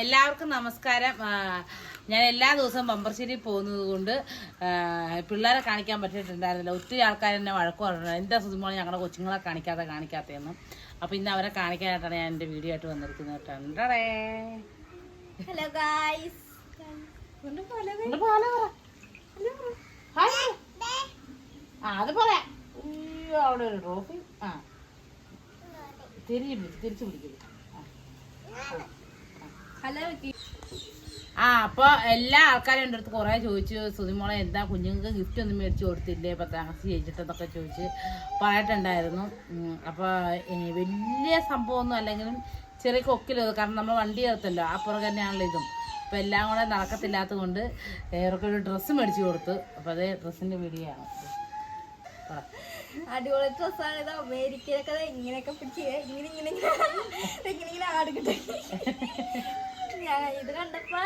എല്ലാവർക്കും നമസ്കാരം. ഞാൻ എല്ലാ ദിവസവും ബമ്പർശ്ശേരി പോകുന്നത് കൊണ്ട് പിള്ളേരെ കാണിക്കാൻ പറ്റിയിട്ടുണ്ടായിരുന്നില്ല. ഒത്തിരി ആൾക്കാർ എന്നെ വഴക്ക് പറഞ്ഞിട്ടുണ്ട്. എന്താ സുധിമോളെ ഞങ്ങളുടെ കൊച്ചുങ്ങളെ കാണിക്കാതെ കാണിക്കാത്തതെന്ന്. അപ്പോൾ ഇന്ന് അവരെ കാണിക്കാനായിട്ടാണ് ഞാൻ എന്റെ വീഡിയോ ആയിട്ട് വന്നിരിക്കുന്നത് കേട്ടോ. ഹലോ ഗായ്സ് ആ അത് പറയാം. ഉയ്യോ, അവിടെ ഒരു ട്രോഫി ആ. തിരിച്ചു പിടിക്കും തിരിച്ചു പിടിക്കുന്നു ആ. ആ അപ്പൊ എല്ലാ ആൾക്കാരും എന്റെ അടുത്ത് കുറെ ചോദിച്ചു സുതിമോളെ എന്താ കുഞ്ഞുങ്ങൾക്ക് ഗിഫ്റ്റ് ഒന്നും മേടിച്ചു കൊടുത്തില്ലേ? പത്താം ക്ലാസ് ജയിച്ചിട്ടെന്നൊക്കെ ചോദിച്ച് പറയട്ടുണ്ടായിരുന്നു. അപ്പൊ വലിയ സംഭവമൊന്നും അല്ലെങ്കിലും ചെറിയ കൊക്കിലത് കാരണം നമ്മൾ വണ്ടി ചേർത്തല്ലോ അപ്പുറം തന്നെയാണല്ലോ ഇതും. അപ്പൊ എല്ലാം കൂടെ നടക്കത്തില്ലാത്തത് കൊണ്ട് ഏറൊക്കെ ഒരു ഡ്രസ്സ് മേടിച്ചു കൊടുത്തു. അപ്പൊ അതേ ഡ്രസ്സിന്റെ വീഡിയോ ആണ്. അടിപൊളി ഡ്രസ്സാണ് ഇത്. അമേരിക്കയിലൊക്കെ ഇങ്ങനെയൊക്കെ പിടിച്ച് ഇങ്ങനെ ഇങ്ങനെ ഇങ്ങനെ. ഇങ്ങനെ ഇങ്ങനെ ആടുകിട്ടെ. ഞാൻ ഇത് കണ്ടപ്പോ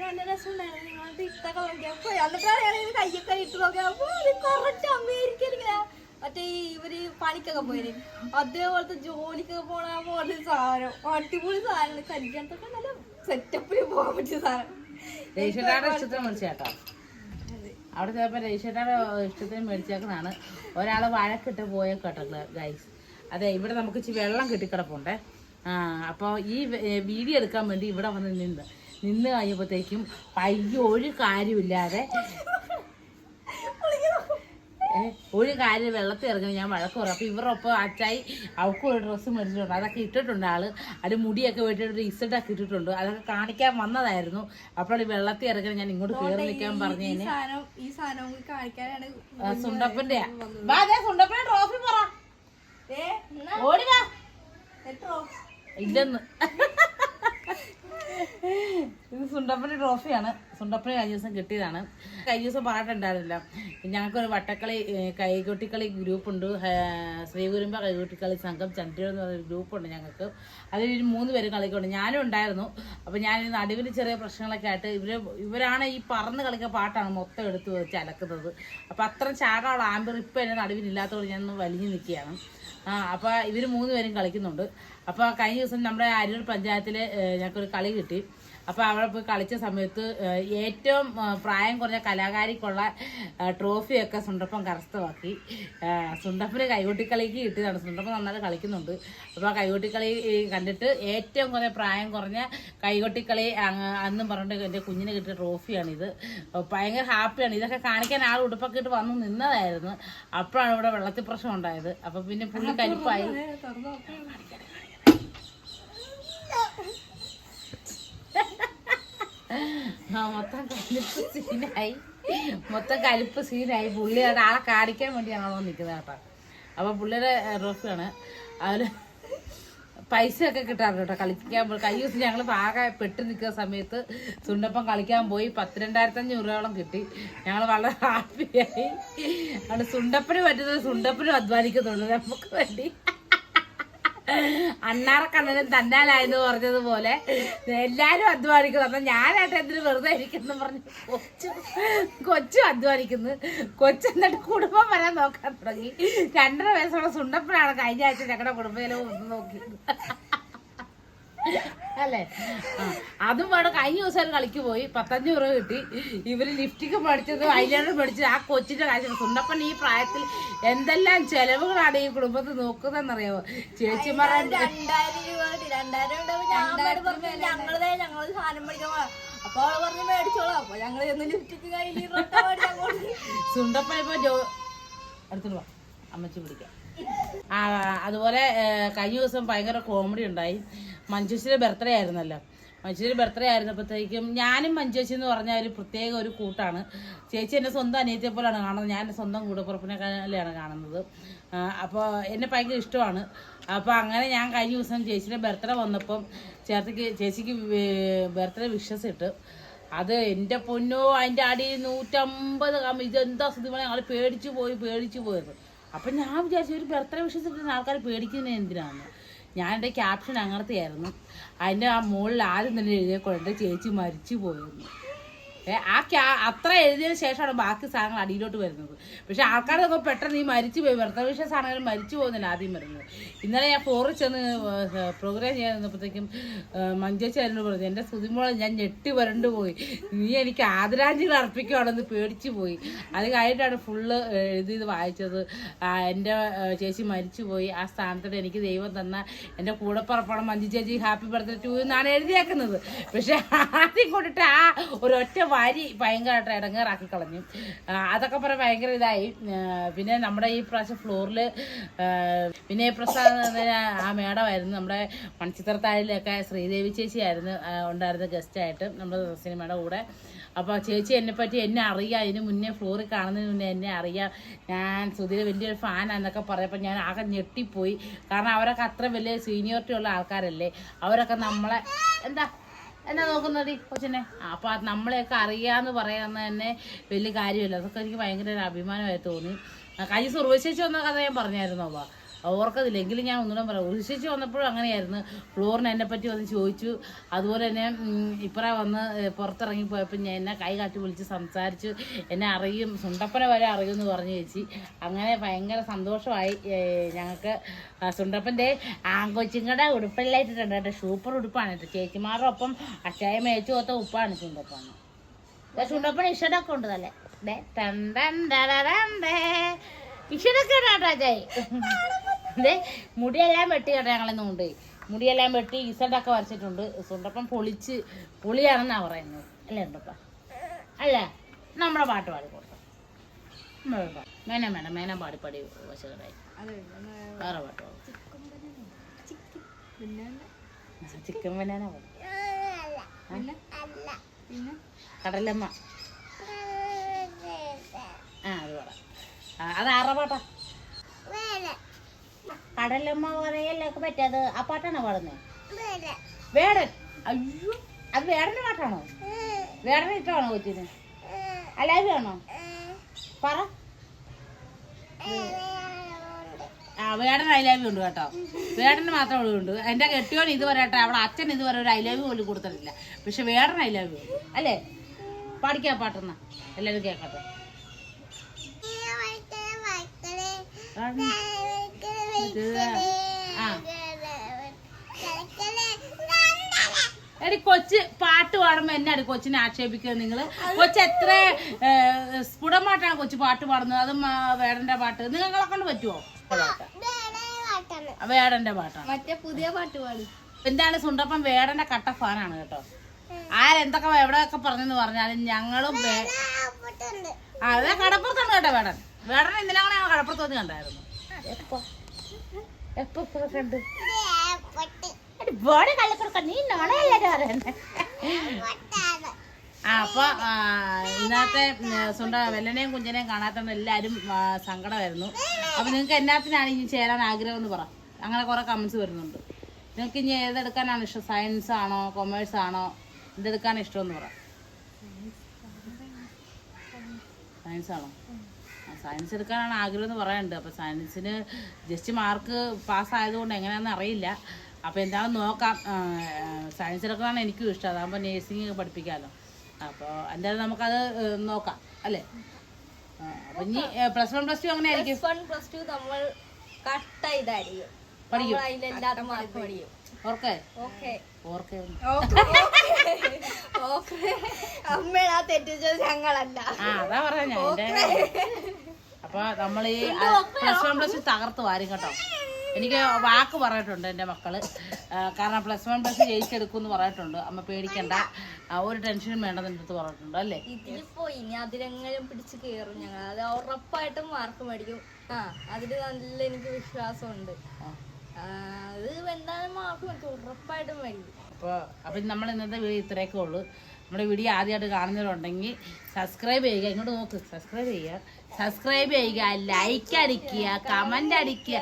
നല്ല രസമുണ്ടായിരുന്നു. നിങ്ങളത് ഇട്ടൊക്കെ നോക്കിയപ്പോ എന്നിട്ടാണ് ഞാൻ ഇത് കയ്യൊക്കെ ഇട്ട് നോക്കിയപ്പോ കുറച്ച് അമേരിക്കയിൽ ഇങ്ങനെ മറ്റേ ഇവർ പണിക്കൊക്കെ പോയി അതേപോലത്തെ ജോലിക്കൊക്കെ പോണ പോലെ സാധനം. അടിപൊളി സാധനം കല്യാണത്തൊക്കെ നല്ല സെറ്റപ്പിൽ പോകാൻ പറ്റിയ സാധനം. അവിടെ ചിലപ്പോൾ രജിഷേട്ടാടെ ഇഷ്ടത്തിന് മേടിച്ചേക്കുന്നതാണ്. ഒരാൾ വഴക്കിട്ട് പോയ കേട്ടോ ഗൈസ് അതെ ഇവിടെ നമുക്ക് ഇച്ചിരി വെള്ളം കിട്ടിക്കിടപ്പുണ്ടേ. അപ്പോൾ ഈ വീഡിയോ എടുക്കാൻ വേണ്ടി ഇവിടെ വന്ന് നിന്ന് നിന്ന് കഴിഞ്ഞപ്പോഴത്തേക്കും പയ്യ ഒരു കാര്യമില്ലാതെ ഒരു കാര്യം വെള്ളത്തിൽ ഇറങ്ങി ഞാൻ വഴക്ക് പറയും. അപ്പോൾ ഇവരുടെ ഒപ്പം അച്ചായി അവൾക്കും ഒരു ഡ്രസ്സ് മേടിച്ചിട്ടുണ്ട്. അതൊക്കെ ഇട്ടിട്ടുണ്ട് ആൾ. അത് മുടിയൊക്കെ വെട്ടിട്ട് ഇസഡൊക്കെ ഇട്ടിട്ടുണ്ട്. അതൊക്കെ കാണിക്കാൻ വന്നതായിരുന്നു. അപ്പോൾ വെള്ളത്തിൽ ഇറങ്ങി ഞാൻ ഇങ്ങോട്ട് കയറി നിൽക്കാൻ ആ, സുണ്ടപ്പന്റെ. ട്രോഫി പറ? ഇല്ലെന്ന്. ഇത് സുണ്ടപ്പന്റെ ട്രോഫിയാണ് സുണ്ടപ്പന് കഴിഞ്ഞ ദിവസം കിട്ടിയതാണ്. കഴിഞ്ഞ ദിവസം പാട്ടുണ്ടായിരുന്നില്ല ഞങ്ങൾക്കൊരു വട്ടക്കളി കൈകൊട്ടിക്കളി ഗ്രൂപ്പുണ്ട്. ശ്രീകുരുമ്പ കൈകൊട്ടിക്കളി സംഘം ചന്ദ്രൂർ എന്ന് പറയുന്ന ഗ്രൂപ്പുണ്ട് ഞങ്ങൾക്ക്. അതിൽ ഒരു മൂന്ന് പേരും കളിക്കുന്നുണ്ട്. ഞാനും ഉണ്ടായിരുന്നു. അപ്പോൾ ഞാൻ നടുവിൽ ചെറിയ പ്രശ്നങ്ങളൊക്കെ ആയിട്ട് ഇവർ ഇവരാണ് ഈ പറന്ന് കളിക്കുന്ന പാട്ടാണ് മൊത്തം എടുത്ത് വെച്ച് അലക്കുന്നത്. അപ്പോൾ അത്ര ചാടാനുള്ള ആമ്പിർ ഇപ്പം എന്റെ നടുവിലില്ലാത്തതുകൊണ്ട് ഞാൻ വലിഞ്ഞു നിൽക്കുകയാണ്. ആ അപ്പോൾ ഇവർ മൂന്ന് പേരും കളിക്കുന്നുണ്ട്. അപ്പോൾ കഴിഞ്ഞ ദിവസം നമ്മുടെ അരൂർ പഞ്ചായത്തിൽ ഞങ്ങൾക്കൊരു കളി കിട്ടി. അപ്പോൾ അവിടെ പോയി കളിച്ച സമയത്ത് ഏറ്റവും പ്രായം കുറഞ്ഞ കലാകാരിക്കുള്ള ട്രോഫി ട്രോഫിയൊക്കെ സുണ്ടപ്പം കരസ്ഥമാക്കി. സുണ്ടപ്പിന് കൈകൊട്ടിക്കളിക്ക് കിട്ടിയതാണ്. സുണ്ടപ്പം നന്നായിട്ട് കളിക്കുന്നുണ്ട്. അപ്പോൾ ആ കൈകൊട്ടിക്കളി കണ്ടിട്ട് ഏറ്റവും കുറഞ്ഞ പ്രായം കുറഞ്ഞ കൈകൊട്ടിക്കളി അന്നും പറഞ്ഞിട്ട് എന്റെ കുഞ്ഞിന് കിട്ടിയ ട്രോഫിയാണിത്. ഭയങ്കര ഹാപ്പിയാണ്. ഇതൊക്കെ കാണിക്കാൻ ആൾ ഉടുപ്പൊക്കെ ഇട്ട് വന്ന് നിന്നതായിരുന്നു. അപ്പോഴാണ് ഇവിടെ വെള്ളത്തിൽ പ്രശ്നം ഉണ്ടായത്. അപ്പോൾ പിന്നെ പുള്ളി കരിപ്പായി തുറന്ന് നോക്ക്. ആ മൊത്തം കലിപ്പ് സീനായി. മൊത്തം കലിപ്പ് സീനായി. പുള്ളി ആളെ കാണിക്കാൻ വേണ്ടിയാണ് നിൽക്കുന്നത് കേട്ടോ. അപ്പോൾ പുള്ളിയുടെ ട്രോഫിയാണ് അവർ പൈസ ഒക്കെ കിട്ടാറുണ്ട് കേട്ടോ കളിക്കാൻ കഴിഞ്ഞ ദിവസം ഞങ്ങൾ ആകെ പെട്ട് നിൽക്കുന്ന സമയത്ത് സുണ്ടപ്പം കളിക്കാൻ പോയി പത്തിരണ്ടായിരത്തി അഞ്ഞൂറ് രൂപയോളം കിട്ടി. ഞങ്ങൾ വളരെ ഹാപ്പിയായി അവിടെ സുണ്ടപ്പന് പറ്റുന്നത് സുണ്ടപ്പനും അധ്വാനിക്കുന്നുണ്ട്. നമുക്ക് വേണ്ടി അണ്ണാറക്കണ്ണനും തന്നാലായെന്ന് പറഞ്ഞതുപോലെ. എല്ലാരും അധ്വാനിക്കുന്നു. അപ്പൊ ഞാനായിട്ട് എന്തിനു വെറുതെ ഇരിക്കുന്നു പറഞ്ഞു കൊച്ചു കൊച്ചു അധ്വാനിക്കുന്നു. കൊച്ചു എന്നിട്ട് കുടുംബം വരാൻ നോക്കാൻ തുടങ്ങി. രണ്ടര വയസ്സുള്ള സുണ്ടപ്പനാണ് കഴിഞ്ഞ ആഴ്ച ഞങ്ങളുടെ കുടുംബയിലും ഒന്ന് നോക്കിയത് അല്ലേ? ആ അതും വേണം. കഴിഞ്ഞ ദിവസം കളിക്ക് പോയി. പത്തഞ്ഞൂറ് രൂപ കിട്ടി. ഇവർ ലിഫ്റ്റിക്ക് പഠിച്ചത് ഐലൈനർ പഠിച്ചത്. ആ കൊച്ചിന്റെ കാര്യം സുണ്ടപ്പൻ ഈ പ്രായത്തിൽ എന്തെല്ലാം ചെലവുകളാണ് ഈ കുടുംബത്തിൽ നോക്കുന്നതെന്നറിയാമോ ചേച്ചിമാർ രണ്ടായിരം രൂപ രണ്ടായിരം സാധനം പോവാ അപ്പൊ അവൾ പറഞ്ഞു മേടിച്ചോളാം. അപ്പൊ ചെന്ന് ലിഫ്റ്റിക്ക് കയ്യിൽ സുണ്ടപ്പൻ ഇപ്പൊ ജോ എടുത്തിട്ട് വാ. അമ്മച്ചി പിടിക്കാം അതുപോലെ കഴിഞ്ഞ ദിവസം ഭയങ്കര കോമഡി ഉണ്ടായി. മഞ്ജുശ്രീയുടെ ബർത്ത്ഡേ ആയിരുന്നല്ലോ. മഞ്ജുശ്രീ ബർത്ത്ഡേ ആയിരുന്നപ്പോഴത്തേക്കും ഞാനും മഞ്ജുശ്രീ എന്ന് പറഞ്ഞ ഒരു പ്രത്യേക ഒരു കൂട്ടാണ്. ചേച്ചി എന്നെ സ്വന്തം അനിയത്തെ പോലെയാണ് കാണുന്നത്. ഞാൻ എന്റെ സ്വന്തം കൂടപ്പുറപ്പിനെ കാലാണ് കാണുന്നത് അപ്പോൾ എന്നെ ഭയങ്കര ഇഷ്ടമാണ്. അപ്പോൾ അങ്ങനെ ഞാൻ കഴിഞ്ഞ ദിവസം ചേച്ചിയുടെ ബർത്ത്ഡേ വന്നപ്പം ചേർത്തിക്ക് ചേച്ചിക്ക് ബർത്ത്ഡേ വിഷസ് ഇട്ട് അത് എന്റെ പൊന്നോ അതിന്റെ അടിയിൽ നൂറ്റമ്പത് ഇതെന്താ സ്ഥിതി ഞങ്ങൾ പേടിച്ചു പോയി പേടിച്ചു പോയത് അപ്പം ഞാൻ വിചാരിച്ചു ഒരു ബർത്ത്ഡേ വിഷയത്തിൽ ആൾക്കാർ പേടിക്കുന്നത് എന്തിനാണ് ഞാൻ എന്റെ ക്യാപ്ഷൻ അങ്ങനത്തെ ആയിരുന്നു അതിന്റെ ആ മുകളിൽ ആദ്യം തന്നെ എഴുതിയ കൊണ്ട് ചേച്ചി മരിച്ചു പോയിരുന്നു ആ ക്യാ അത്ര എഴുതിയതിന് ശേഷമാണ് ബാക്കി സാധനങ്ങൾ അടിയിലോട്ട് വരുന്നത്. പക്ഷെ ആൾക്കാരൊക്കെ പെട്ടെന്ന് ഈ മരിച്ചു പോയി. വെറുതെ സാധനങ്ങൾ മരിച്ചു പോകുന്നില്ല ആദ്യം വരുന്നത്. ഇന്നലെ ഞാൻ ഫോറിൽ ചെന്ന് പ്രോഗ്രാം ചെയ്യാൻ നിന്നപ്പോഴത്തേക്കും മഞ്ചേച്ചി അതിനോട് പറഞ്ഞു എന്റെ സുതിമോളെ ഞാൻ ഞെട്ടി വരണ്ടു പോയി. നീ എനിക്ക് ആദരാഞ്ജലി അർപ്പിക്കുവാണെന്ന് പേടിച്ചു പോയി. അത് കഴിഞ്ഞിട്ടാണ് ഫുള്ള് എഴുതിയത് വായിച്ചത്. എന്റെ ചേച്ചി മരിച്ചുപോയി ആ സ്ഥാനത്തോട്ട് എനിക്ക് ദൈവം തന്ന എന്റെ കൂടെ പറപ്പണം മഞ്ജു ചേച്ചി ഹാപ്പി ബർത്ത്ഡേ ടു എന്നാണ് എഴുതിയേക്കുന്നത്. പക്ഷെ ആദ്യം കൊണ്ടിട്ട് ആ ഒരൊറ്റ വരി ഭയങ്കരമായിട്ട് ഇടങ്ങേറാക്കി കളഞ്ഞു. അതൊക്കെ പറഞ്ഞ് ഭയങ്കര ഇതായി. പിന്നെ നമ്മുടെ ഈ പ്രാവശ്യം ഫ്ലോറിൽ വിനയ പ്രസാദ് ആ മേഡമായിരുന്നു നമ്മുടെ മൺചിത്രത്താഴിലൊക്കെ ശ്രീദേവി ചേച്ചിയായിരുന്നു ഉണ്ടായിരുന്ന ഗസ്റ്റായിട്ട് നമ്മുടെ സിനിമയുടെ കൂടെ. അപ്പോൾ ചേച്ചി എന്നെ പറ്റി എന്നെ അറിയാം. ഇതിന് മുന്നേ ഫ്ലോറിൽ കാണുന്നതിന് മുന്നേ എന്നെ അറിയാം. ഞാൻ സുധീര വലിയൊരു ഫാനാന്നൊക്കെ പറയപ്പോൾ ഞാൻ ആകെ ഞെട്ടിപ്പോയി. കാരണം അവരൊക്കെ അത്ര വലിയ സീനിയോറിറ്റി ഉള്ള ആൾക്കാരല്ലേ. അവരൊക്കെ നമ്മളെ എന്താ എന്നാ നോക്കുന്നത് കൊച്ചിനെ? അപ്പോൾ അത് നമ്മളെയൊക്കെ അറിയാന്ന് പറയുന്നത് തന്നെ വലിയ കാര്യമല്ല. അതൊക്കെ എനിക്ക് ഭയങ്കര ഒരു അഭിമാനമായി തോന്നി. കഴിഞ്ഞ ഉർവശേച്ചി വന്ന കഥ ഞാൻ പറഞ്ഞായിരുന്നു അവ ഓർക്കതില്ല എങ്കിലും ഞാൻ ഒന്നുകൂടെ പറയാം. ഉർവശേച്ചി വന്നപ്പോഴും അങ്ങനെയായിരുന്നു. ഫ്ലോറിന് എന്നെ പറ്റി വന്ന് ചോദിച്ചു. അതുപോലെ തന്നെ ഇപ്പറ വന്ന് പുറത്തിറങ്ങി പോയപ്പോൾ ഞാൻ എന്നെ കൈ കാട്ടി വിളിച്ച് സംസാരിച്ചു. എന്നെ അറിയും. സുണ്ടപ്പനെ വരെ അറിയുമെന്ന് പറഞ്ഞു ചേച്ചി. അങ്ങനെ ഭയങ്കര സന്തോഷമായി. ഞങ്ങൾക്ക് സുണ്ടപ്പന്റെ ആങ്കോച്ചിങ്ങടെ ഉടുപ്പിലായിട്ടിട്ടുണ്ട്. കേട്ടോ സൂപ്പർ ഉടുപ്പാണ് കേട്ടോ ചേച്ചിമാരുടെ ഒപ്പം അച്ചായ മേച്ചു പോത്ത ഉപ്പാണ് സുണ്ടപ്പാണ് സുണ്ടപ്പൻ ഇഷ്ടമൊക്കെ ഉണ്ട് തല്ലേ ഇഷ്ടമൊക്കെ ഉണ്ട് അച്ചായി മുടിയെല്ലാം വെട്ടി കേട്ടോ ഞങ്ങളെന്ന് കൊണ്ടുപോയി മുടിയെല്ലാം വെട്ടി ഇസണ്ടൊക്കെ വരച്ചിട്ടുണ്ട്. സുണ്ടപ്പം പൊളിച്ച് പൊളിയാണെന്നാ പറയുന്നത്. അല്ലേ ഉണ്ടപ്പ? അല്ല? നമ്മുടെ പാട്ട് പാടി കൊടുക്കാം. മേന മേന മേന പാടി പാടി വശകരായി. വേറെ പാട്ട് പാടും. ചിക്കൻ ബനാന പാടും. പിന്നെ കടലമ്മ. ആ അത് പാടാം. ആ, അത് ആറ പാട്ടാ? കടലമ്മ പറയല്ലൊക്കെ പറ്റാത് ആ പാട്ടാണോ പാടുന്നത് വേടൻ. അയ്യോ അത് വേടന്റെ പാട്ടാണോ? വേടന ഇഷ്ടമാണോ കൊച്ചിന്? അല്ലാതെ ആണോ? പറ. ആ വേടൻ ഐലാവ്യം ഉണ്ട് കേട്ടോ. വേടന് മാത്രം ഉണ്ട്. എന്റെ കെട്ടിയോൻ ഇതുവരെ കേട്ടോ അവിടെ അച്ഛൻ ഇതുവരെ ഒരു ഐലാവ്യം പോലും കൊടുത്തിട്ടില്ല. പക്ഷെ വേടൻ ഐ ലവ് അല്ലേ? പാടിക്കാ പാട്ടെന്നാ. എല്ലാവരും കേൾക്കട്ടെ. ഇത് എടി കൊച്ച് പാട്ട് പാടുമ്പോ എന്നാണ് കൊച്ചിനെ ആക്ഷേപിക്കുന്നത് നിങ്ങൾ? കൊച്ച് എത്ര സ്ഫുടമായിട്ടാണ് കൊച്ചു പാട്ട് പാടുന്നത്? അത് വേടന്റെ പാട്ട്. നിങ്ങളെ കൊണ്ട് പറ്റുമോ വേടന്റെ പാട്ടാണ് മറ്റേ പുതിയ പാട്ട് പാടും. എന്താണ് സുണ്ടപ്പം വേടന്റെ കട്ട ഫാനാണ് കേട്ടോ. ആരെന്തൊക്കെ എവിടെയൊക്കെ പറഞ്ഞെന്ന് പറഞ്ഞാലും ഞങ്ങളും അതെ കടപ്പുറത്താണ് കേട്ടോ വേടൻ. വേടൻ ഇന്നലെ ഞങ്ങൾ കടപ്പുറത്ത് വന്ന് കണ്ടായിരുന്നു. എപ്പോ? എപ്പോ കണ്ടു? നീ നോണയല്ലേ പറയുന്നെ. ആ അപ്പൊ ഇന്നത്തെ സ്വന്തം വെല്ലനെയും കുഞ്ഞനെയും കാണാത്തോണ്ട് എല്ലാരും സങ്കടമായിരുന്നു. അപ്പൊ നിങ്ങൾക്ക് എന്നാത്തിനാണ് ഇനി ചേരാൻ ആഗ്രഹം എന്ന് പറ. അങ്ങനെ കൊറേ കമന്റ്സ് വരുന്നുണ്ട്. നിങ്ങൾക്ക് ഇനി ഏതെടുക്കാനാണ് ഇഷ്ടം? സയൻസ് ആണോ? കൊമേഴ്സ് ആണോ? ഇതെടുക്കാൻ ഇഷ്ടമെന്ന് പറ. സയൻസ് ആണോ? സയൻസ് എടുക്കാനാണ് ആഗ്രഹം എന്ന് പറയുന്നുണ്ട് അപ്പോൾ സയൻസിന് ജസ്റ്റ് മാർക്ക് പാസ്സായതുകൊണ്ട് എങ്ങനെയാണെന്ന് അറിയില്ല. അപ്പോൾ എന്താണെന്ന് നോക്കാം. സയൻസ് എടുക്കാനാണ് എനിക്കും ഇഷ്ടം. അതാകുമ്പോൾ നേഴ്സിംഗ് പഠിപ്പിക്കാമല്ലോ അപ്പോൾ എന്തായാലും നമുക്കത് നോക്കാം. അല്ലേ? അപ്പം ഇനി പ്ലസ് വൺ പ്ലസ് ടു അങ്ങനെ ആയിരിക്കും വൺ പ്ലസ് ടു നമ്മൾ കട്ട ഇതായിരിക്കും പഠിക്കും. നമ്മൾ അതിലെല്ലാതും മാർക്ക് പഠിക്കും. ഓർക്കേ? ഓക്കെ. ഓർക്കേ. ഓക്കെ. അമ്മയുടെ ആ തെറ്റിച്ചത് ഞങ്ങളല്ല. ആ അതാ പറഞ്ഞ. ഞാൻ എന്റെ അപ്പൊ നമ്മൾ ഈ പ്ലസ് വൺ പ്ലസ് തകർത്ത് വാരും കേട്ടോ. എനിക്ക് വാക്ക് പറഞ്ഞിട്ടുണ്ട് എന്റെ മക്കൾ. കാരണം പ്ലസ് വൺ പ്ലസ് ജയിച്ചെടുക്കും എന്ന് പറഞ്ഞിട്ടുണ്ട്. അമ്മ പേടിക്കണ്ട. ആ, ഒരു ടെൻഷനും വേണ്ടെന്ന് എന്റെ അടുത്ത് പറഞ്ഞിട്ടുണ്ട് അല്ലേ? ഇതിലിപ്പോ ഇനി അതിലെങ്ങനെയും പിടിച്ച് കയറും ഞങ്ങൾ. അത് ഉറപ്പായിട്ടും മാർക്ക് മേടിക്കും. ആ അതിൽ നല്ല എനിക്ക് വിശ്വാസമുണ്ട്. അത് എന്തായാലും മാർക്ക് മേടിക്കും. ഉറപ്പായിട്ടും മേടിക്കും. അപ്പോൾ അപ്പം നമ്മൾ ഇന്നത്തെ വീഡിയോ ഇത്രയൊക്കെ ഉള്ളൂ. നമ്മുടെ വീഡിയോ ആദ്യമായിട്ട് കാണുന്നവരുണ്ടെങ്കിൽ സബ്സ്ക്രൈബ് ചെയ്യുക. ഇങ്ങോട്ട് നോക്ക്. സബ്സ്ക്രൈബ് ചെയ്യുക. സബ്സ്ക്രൈബ് ചെയ്യുക ലൈക്ക് അടിക്കുക കമന്റ് അടിക്കുക.